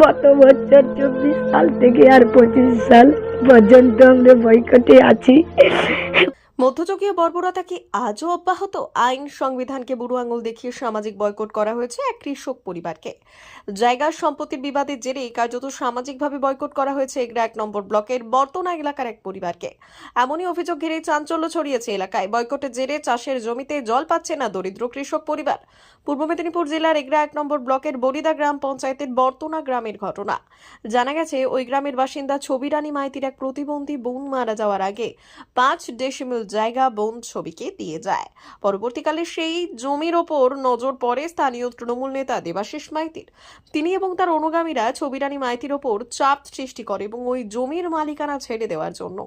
গত বছর চব্বিশ সাল থেকে আর পঁচিশ সাল পর্যন্ত আমরা বয়কটে আছি। মধ্যযুগীয় বর্বরতা কি আজও অব্যাহত? আইন সংবিধানকে বুড়ো আঙুল দেখিয়ে সামাজিক বয়কট করা হয়েছে এক কৃষক পরিবারকে। জায়গার সম্পত্তির বিবাদের জেরে কার্যত সামাজিকভাবে বয়কট করা হয়েছে এগরা এক নম্বর ব্লকের বর্তনা এলাকার এক পরিবারকে। এমনই অভিযোগ ঘিরে চাঞ্চল্য ছড়িয়েছে এলাকায়। বয়কটের জেরে চাষের জমিতে জল পাচ্ছে না দরিদ্র কৃষক পরিবার। পূর্ব মেদিনীপুর জেলার এগরা এক নম্বর ব্লকের বরিদা গ্রাম পঞ্চায়েতের বর্তনা গ্রামের ঘটনা। জানা গেছে, ওই গ্রামের বাসিন্দা ছবিরানী মাইতির এক প্রতিবন্ধী বোন মারা যাওয়ার আগে পাঁচ ডেসিমেল জায়গা বোন ছবিকে দিয়ে যায়। পরবর্তীকালে সেই জমির ওপর নজর পড়ে স্থানীয় তৃণমূল নেতা দেবাশিস মাইতির। তিনি এবং তার অনুগামীরা ছবিরানী মাইতির ওপর চাপ সৃষ্টি করে এবং ওই জমির মালিকানা ছেড়ে দেওয়ার জন্য।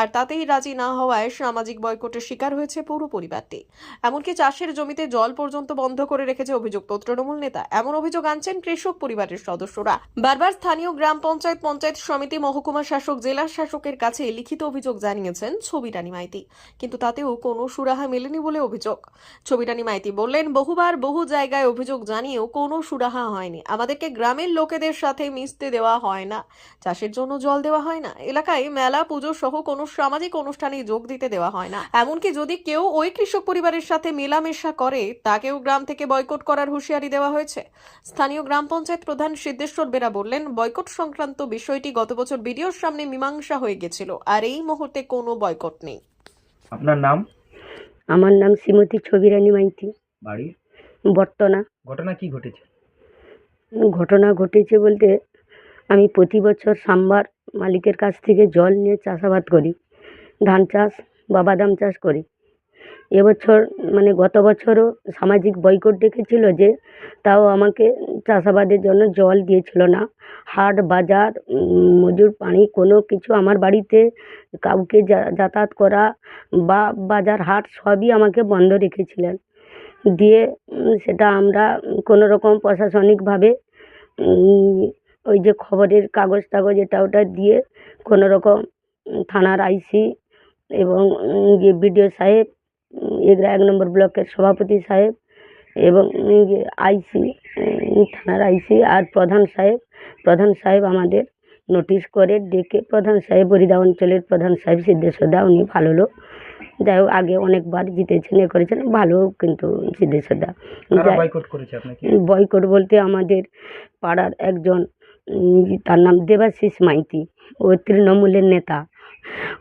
আর তাতেই রাজি না হওয়ায় সামাজিক বয়কটের শিকার হয়েছে পুরো পরিবারটি। এমনকি চাষের জমিতে জল পর্যন্ত বন্ধ করে রেখেছে অভিযুক্ত তৃণমূল নেতা। এমন অভিযোগ আনছেন কৃষক পরিবারের সদস্যরা। বারবার স্থানীয় গ্রাম পঞ্চায়েত পঞ্চায়েত সমিতি মহকুমা শাসক, জেলা শাসকের কাছে লিখিত অভিযোগ জানিয়েছেন ছবিরানী মাইতি। কিন্তু তাতেও কোনো সুরাহা মেলেনি বলে অভিযোগ। ছবিরানী মাইতি বললেন, বহুবার বহু জায়গায় অভিযোগ জানিয়েও কোনো সুরাহা হয়নি। আমাদেরকে গ্রামের লোকেদের সাথে মিশতে দেওয়া হয় না। চাষের জন্য জল দেওয়া হয় না। এলাকায় মেলা, পুজো সহ কোনো সামাজিক অনুষ্ঠানে যোগ দিতে দেওয়া হয় না। এমনকি যদি কেউ ওই কৃষক পরিবারের সাথে মেলামেশা করে, তাকেও গ্রাম থেকে বয়কট করার হুঁশিয়ারি দেওয়া হয়েছে। স্থানীয় গ্রাম পঞ্চায়েত প্রধান সিদ্ধেশ্বর বেরা বললেন, বয়কট সংক্রান্ত বিষয়টি গত বছর বিডিওর সামনে মীমাংসা হয়ে গেছিল, আর এই মুহূর্তে কোনো বয়কট নেই। আপনার নাম? আমার নাম শ্রীমতী ছবিরানী মাইতি। বাড়ি? বর্তনা। ঘটনা কি ঘটেছে? ঘটনা ঘটেছে বলতে আমি প্রতি বছর সাম্বার মালিকের কাছ থেকে জল নিয়ে চাষাবাদ করি। ধান চাষ বা বাদাম চাষ করি। এবছর মানে গত বছরও সামাজিক বয়কট ডেকেছিল যে তাও আমাকে চাষাবাদের জন্য জল দিয়েছিল না। হাট, বাজার মজুর পানি, কোনো কিছু আমার বাড়িতে কাউকে যাতায়াত করা বা বাজার, হাট সবই আমাকে বন্ধ রেখেছিলেন। দিয়ে সেটা আমরা কোনো রকম প্রশাসনিকভাবে ওই যে খবরের কাগজ টাগজ এটা ওটা দিয়ে কোনো রকম থানার আইসি এবং যে বিডিও সাহেব এগরা এক নম্বর ব্লকের সভাপতি সাহেব এবং আইসি থানার আইসি আর প্রধান সাহেব। প্রধান সাহেব আমাদের নোটিশ করে ডেকে প্রধান সাহেব বরিদা অঞ্চলের প্রধান সাহেব সিদ্ধেশ্বর দা উনি ভালো লোক। যাই হোক আগে অনেকবার জিতেছেন এ করেছেন ভালো কিন্তু সিদ্ধেশ্বর দা বয়কট বলতে আমাদের পাড়ার একজন তার নাম দেবাশিস মাইতি। ও তৃণমূলের নেতা।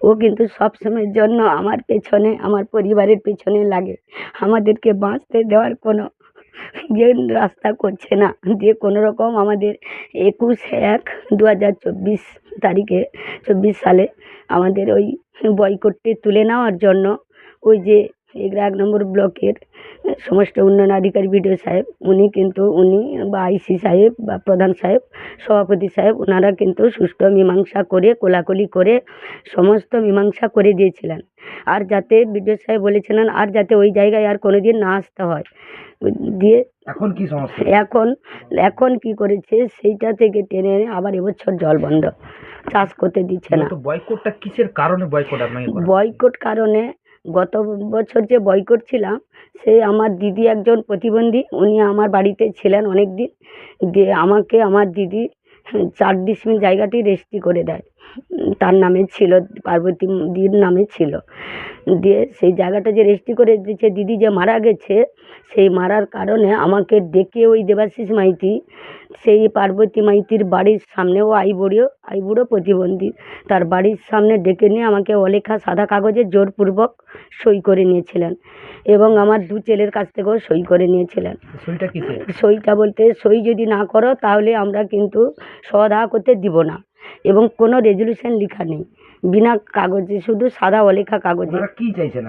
ও কিন্তু সব সময়ের জন্য আমার পেছনে, আমার পরিবারের পেছনে লাগে। আমাদেরকে বাঁচতে দেওয়ার কোনো যে রাস্তা করছে না। যে কোনো রকম আমাদের একুশ এক দু হাজার চব্বিশ তারিখে, চব্বিশ সালে আমাদের ওই বয়কটটি তুলে নেওয়ার জন্য ওই যে এগুলো এক নম্বর ব্লকের সমস্ত উন্নয়ন আধিকারিক বিডিও সাহেব। উনি কিন্তু উনি বা আইসি সাহেব বা প্রধান সাহেব সভাপতি সাহেব ওনারা কিন্তু সুষ্ঠু মীমাংসা করে কোলাকুলি করে সমস্ত মীমাংসা করে দিয়েছিলেন। আর যাতে বিডিও সাহেব বলেছিলেন আর যাতে ওই জায়গায় আর কোনো দিন না আসতে হয়। দিয়ে এখন কি সমস্যা? এখন এখন কি করেছে সেইটা থেকে টেনে এনে আবার এবছর জল বন্ধ। চাষ করতে দিচ্ছে না। বয়কটটা কিসের কারণে বয়কট আপনাকে বয়কট কারণে গত বছর যে বয়কট ছিলাম, সে আমার দিদি একজন প্রতিবন্ধী, উনি আমার বাড়িতে ছিলেন অনেক দিন দিয়ে আমাকে আমার দিদি চার ডিসমিল জায়গাটি রেজিস্ট্রি করে দেয়। তার নামে ছিল পার্বতী দির নামে ছিল। দিয়ে সেই জায়গাটা যে রেজিস্ট্রি করে দিয়েছে দিদি যে মারা গেছে সেই মারার কারণে আমাকে ডেকে ওই দেবাশিস মাইতি সেই পার্বতী মাইতির বাড়ির সামনে সামনেও আইবুড়ো আইবুড়ো প্রতিবন্ধী তার বাড়ির সামনে ডেকে নিয়ে আমাকে অলেখা সাদা কাগজে জোরপূর্বক সই করে নিয়েছিলেন এবং আমার দু ছেলের কাছ থেকেও সই করে নিয়েছিলেন। সইটা বলতে সই যদি না করো তাহলে আমরা কিন্তু সদা করতে দিব না। এবং কোনো রেজলিউশন লেখা নেই। বিনা কাগজে শুধু সাদা অলেখা কাগজে। কি চাইছেন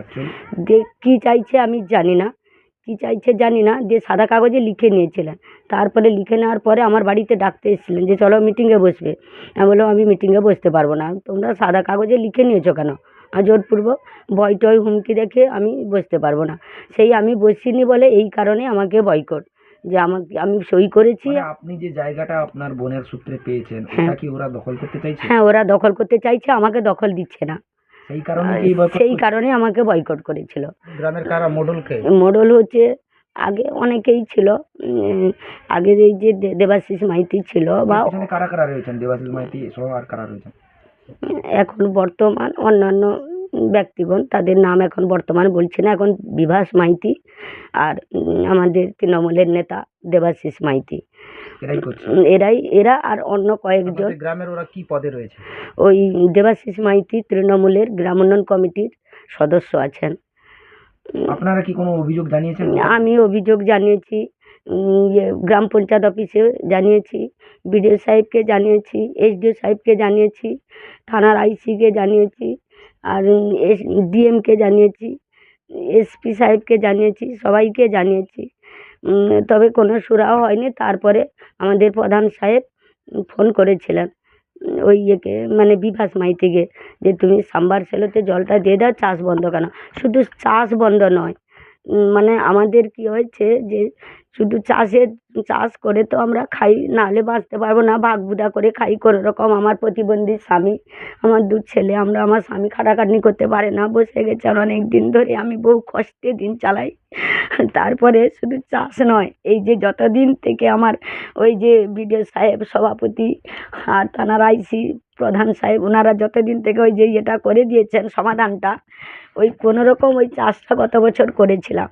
যে কী চাইছে আমি জানি না। কী চাইছে জানি না। যে সাদা কাগজে লিখে নিয়েছিলেন। তারপরে লিখে নেওয়ার পরে আমার বাড়িতে ডাকতে এসেছিলেন যে চলো মিটিংয়ে বসবে। আমি বললাম আমি মিটিংয়ে বসতে পারব না। তোমরা সাদা কাগজে লিখে নিয়েছো কেন? আর জোরপূর্বক ভয় টয় হুমকি দেখে আমি বসতে পারব না। সেই আমি বসিনি বলে এই কারণে আমাকে বয়কট যে আমাকে আমি সই করেছি। মানে আপনি যে জায়গাটা আপনার বোনের সূত্রে পেয়েছেন হ্যাঁ। ওটা কি ওরা দখল করতে চাইছে? হ্যাঁ ওরা দখল করতে চাইছে আমাকে দখল দিচ্ছে না। সেই কারণে কি বয়কট সেই? কারণে আমাকে বয়কট করেছিল। গ্রামের কারা? মডেল কে? মডেল হচ্ছে আগে অনেকেই ছিল উম, আগের এই যে দে- দেবাশিস মাইতি ছিল বা এখানে কারা কারা রয়েছেন? দেবাশিস মাইতি সহ আর কারা রয়েছেন? এখন বর্তমান অন্যান্য ব্যক্তিগণ তাদের নাম এখন বর্তমান বলছি না এখন বিভাস মাইতি আর আমাদের তৃণমূলের নেতা দেবাশিস মাইতি। এরাই এরা আর অন্য কয়েকজন। গ্রামের ওরা কি পদে রয়েছে? ওই দেবাশিস মাইতি তৃণমূলের গ্রাম উন্নয়ন কমিটির সদস্য আছেন। আপনারা কি কোনো অভিযোগ জানিয়েছেন? আমি অভিযোগ জানিয়েছি ইয়ে, গ্রাম পঞ্চায়েত অফিসে জানিয়েছি বিডিও সাহেবকে জানিয়েছি এসডিও সাহেবকে জানিয়েছি থানার আইসিকে জানিয়েছি আর এস ডিএমকে জানিয়েছি। এসপি সাহেবকে জানিয়েছি, সবাইকে জানিয়েছি। তবে কোনো সুরাও হয়নি। তারপরে আমাদের প্রধান সাহেব ফোন করেছিলেন। ওই ইয়েকে মানে বিভাস মাইতিকে, যে তুমি সাম্বার সেলোতে জলটা দিয়ে দাও, চাষ বন্ধ কেন? শুধু চাষ বন্ধ নয়। মানে আমাদের কি হয়েছে যে শুধু চাষের চাষ করে তো আমরা খাই, নাহলে বাঁচতে পারব না। ভাগ বুদা করে খাই, কোনো রকম আমার প্রতিবন্ধী স্বামী, আমার দু ছেলে, আমরা আমার স্বামী খাটাখাটনি করতে পারে না। বসে গেছে অনেক দিন ধরে আমি বহু কষ্টে দিন চালাই। তারপরে শুধু চাষ নয়, এই যে যতদিন থেকে আমার ওই যে বিডিও সাহেব, সভাপতি আর থানার আইসি প্রধান সাহেব, ওনারা যতদিন থেকে ওই যে এটা করে দিয়েছেন সমাধানটা, ওই কোনো রকম ওই চাষটা গত বছর করেছিলাম।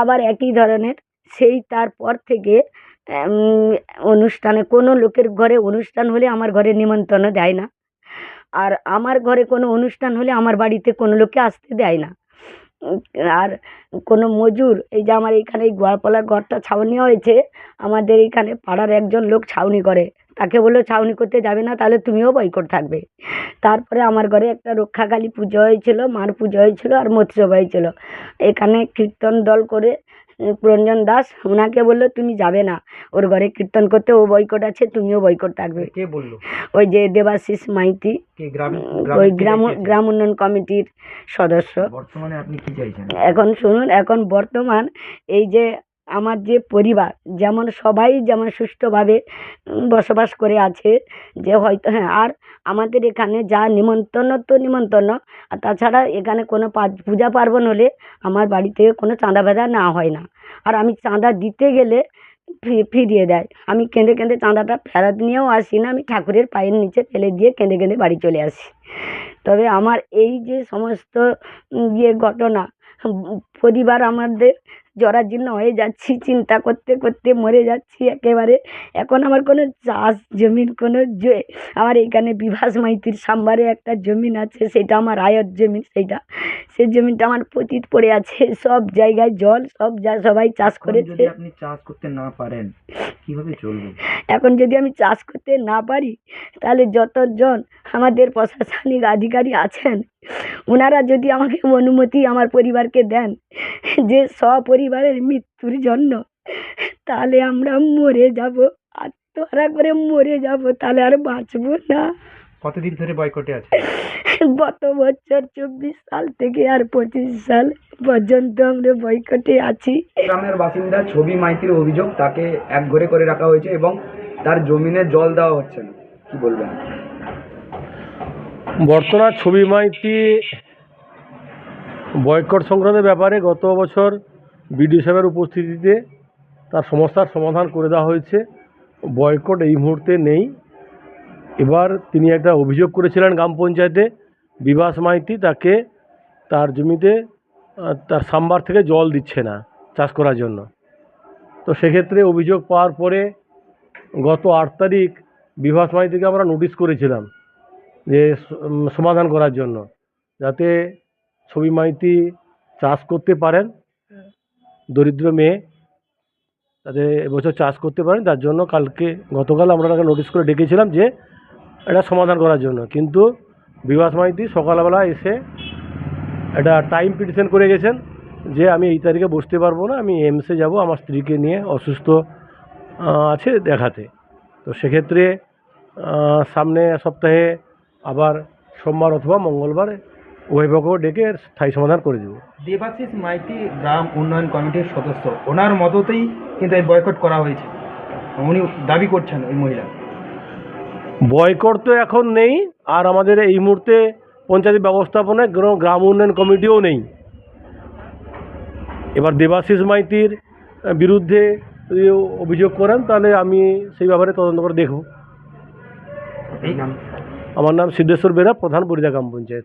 আবার একই ধরনের সেই তারপর থেকে অনুষ্ঠানে কোনো লোকের ঘরে অনুষ্ঠান হলে আমার ঘরে নিমন্ত্রণ দেয় না। আর আমার ঘরে কোনো অনুষ্ঠান হলে আমার বাড়িতে কোনো লোককে আসতে দেয় না। আর কোনো মজুর, এই যে আমার এইখানে এই গোয়ালপালার ঘরটা ছাউনি হয়েছে, আমাদের এইখানে পাড়ার একজন লোক ছাউনি করে। তাকে বলল, ছাউনি করতে যাবে না, তাহলে তুমিও বয়কট থাকবে। তারপরে আমার ঘরে একটা রক্ষাকালী পুজো হয়েছিল, মার পুজো হয়েছিল আর মৎস্যব হয়েছিল এখানে কীর্তন দল করে উম, পুরঞ্জন দাস ওনাকে বলল তুমি যাবে না। ওর ঘরে কীর্তন করতে ও বয়কট আছে তুমিও বয়কট থাকবে। কে বলল? ওই যে দেবাশিস মাইতি। ওই গ্রাম গ্রাম উন্নয়ন কমিটির সদস্য। বর্তমানে আপনি কি চাইছেন? এখন শুনুন এখন বর্তমান এই যে আমার যে পরিবার, যেমন সবাই যেমন সুষ্ঠুভাবে বসবাস করে আছে, যে হয়তো হ্যাঁ আর আমাদের এখানে যা নিমন্ত্রণ তো নিমন্ত্রণ, আর তাছাড়া এখানে কোনো পূজা পার্বণ হলে আমার বাড়ি থেকে কোনো চাঁদা বাঁধা না হয় না। আর আমি চাঁদা দিতে গেলে ফিরিয়ে দেয়। আমি কেঁদে কেঁদে চাঁদাটা ফেরত নিয়েও আসি না, আমি ঠাকুরের পায়ের নিচে ফেলে দিয়ে কেঁদে কেঁদে বাড়ি চলে আসি। তবে আমার এই যে সমস্ত ইয়ে ঘটনা পরিবার আমাদের জরাজীর্ণ হয়ে যাচ্ছি চিন্তা করতে করতে মরে যাচ্ছি একেবারে। এখন আমার কোনো চাষ জমির কোনো যে আমার এইখানে বিভাস মাইতির সাম্বারে একটা জমিন আছে সেটা আমার আয়ের জমি সেইটা। সেই জমিটা আমার পতিত পড়ে আছে সব জায়গায় জল সব যা সবাই চাষ করেছে। আপনি চাষ করতে না পারেন কীভাবে চলবে? এখন যদি আমি চাষ করতে না পারি তাহলে যতজন আমাদের প্রশাসনিক আধিকারী আছেন ওনারা যদি আমাকে অনুমতি আমার পরিবারকে দেন যে সপরিবারের মৃত্যুর জন্য। তাহলে আমরা মরে যাব। আত্মহারা করে মরে যাব তাহলে আর বাঁচবো না। কতদিন ধরে বয়কটে আছে? গত বছর চব্বিশ সাল থেকে আর পঁচিশ সাল পর্যন্ত আমরা বয়কটে আছি। গ্রামের বাসিন্দা ছবি মাইতির অভিযোগ তাকে এক ঘরে করে রাখা হয়েছে এবং তার জমিনে জল দেওয়া হচ্ছে না। কি বলবেন? বর্তমান ছবি মাইতি বয়কট সংক্রান্ত ব্যাপারে গত বছর বিডিও সাহেবের উপস্থিতিতে তার সমস্যার সমাধান করে দেওয়া হয়েছে। বয়কট এই মুহূর্তে নেই। এবার তিনি একটা অভিযোগ করেছিলেন গ্রাম পঞ্চায়েতে। বিভাস মাইতি তাকে তার জমিতে তার সাম্বার থেকে জল দিচ্ছে না চাষ করার জন্য। তো সেক্ষেত্রে অভিযোগ পাওয়ার পরে গত আট তারিখ বিভাস মাইতিকে আমরা নোটিশ করেছিলাম যে সমাধান করার জন্য, যাতে ছবি মাইতি চাষ করতে পারেন। দরিদ্র মেয়ে তাদের এবছর চাষ করতে পারেন। তার জন্য কালকে গতকাল আমরা তাকে নোটিশ করে ডেকেছিলাম যে এটা সমাধান করার জন্য। কিন্তু বিভাস মাইতি সকালবেলা এসে একটা টাইম পিটিশন করে গেছেন যে আমি এই তারিখে বসতে পারব না, আমি এমসে যাব আমার স্ত্রীকে নিয়ে অসুস্থ আছে দেখাতে। তো সেক্ষেত্রে সামনে সপ্তাহে আবার সোমবার অথবা মঙ্গলবার অভিভাবকও ডেকে এর স্থায়ী সমাধান করে দেবো। দেবাশিস মাইতি গ্রাম উন্নয়ন কমিটির সদস্য। ওনার মততেই কিন্তু এই বয়কট করা হয়েছে। উনি দাবি করছেন ওই মহিলা। বয়কট তো এখন নেই আর আমাদের এই মুহূর্তে পঞ্চায়েত ব্যবস্থাপনায় গ্র- গ্রাম উন্নয়ন কমিটিও নেই। এবার দেবাশিস মাইতির বিরুদ্ধে যদি অভিযোগ করেন তাহলে আমি সেই ব্যাপারে তদন্ত করে দেখব। আমার নাম সিদ্ধেশ্বর বেরা প্রধান বরিদা গ্রাম পঞ্চায়েত।